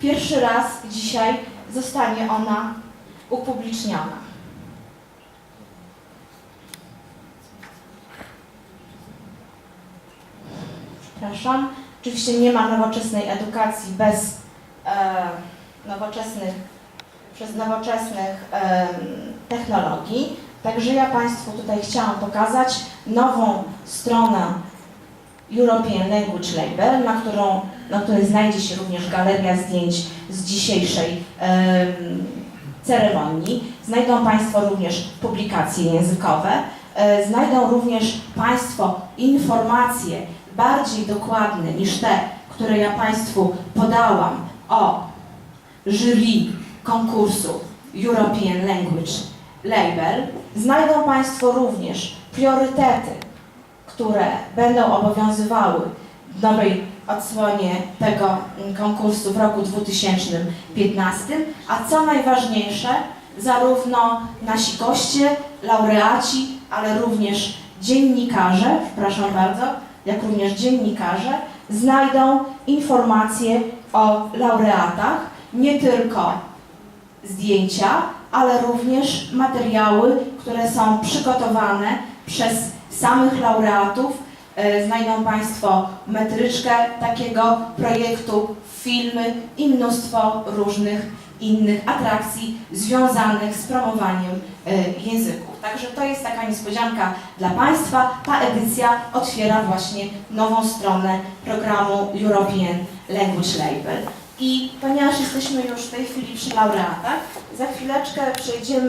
pierwszy raz dzisiaj zostanie ona upubliczniona. Przepraszam. Oczywiście nie ma nowoczesnej edukacji bez e, nowoczesnych, przez nowoczesnych em, technologii. Także ja Państwu tutaj chciałam pokazać nową stronę European Language Label, na, którą, na której znajdzie się również galeria zdjęć z dzisiejszej em, ceremonii. Znajdą Państwo również publikacje językowe. E, Znajdą również Państwo informacje bardziej dokładne niż te, które ja Państwu podałam o jury konkursu European Language Label. Znajdą Państwo również priorytety, które będą obowiązywały w nowej odsłonie tego mm, konkursu w roku 2015, a co najważniejsze, zarówno nasi goście, laureaci, ale również dziennikarze, przepraszam bardzo, jak również dziennikarze, znajdą informacje o laureatach, nie tylko zdjęcia, ale również materiały, które są przygotowane przez samych laureatów. E, Znajdą Państwo metryczkę takiego projektu, filmy i mnóstwo różnych innych atrakcji związanych z promowaniem e, języków. Także to jest taka niespodzianka dla Państwa. Ta edycja otwiera właśnie nową stronę programu European Language Label. I ponieważ jesteśmy już w tej chwili przy laureatach, za chwileczkę przejdziemy